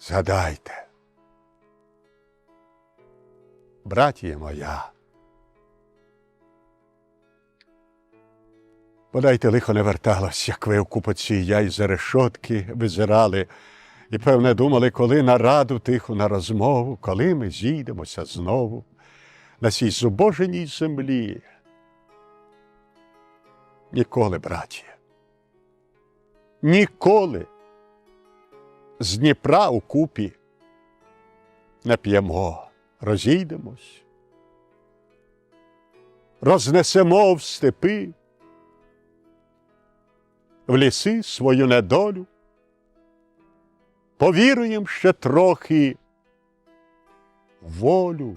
Згадайте, братія моя, Подайте лихо не верталось, як ви в купоці я із за решотки визирали, і, певне, думали, коли на раду тиху на розмову, коли ми зійдемося знову на цій зубоженій землі. Ніколи, браті, ніколи з Дніпра у купі. Не п'ємо, розійдемось, рознесемо в степи в ліси свою недолю, повіруєм ще трохи волю,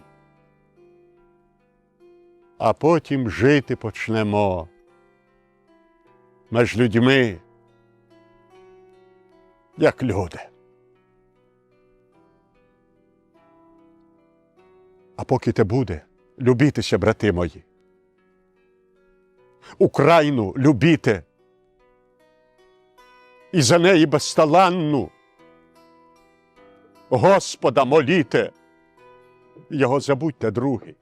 а потім жити почнемо між людьми, як люди. А поки те буде, любітеся, брати мої. Україну любіте і за неї безталанну. Господа моліте, його забудьте, другі,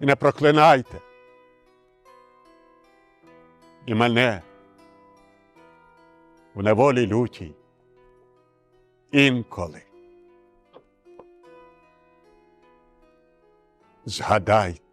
і не проклинайте. І мене в неволі лютій інколи. Згадайте.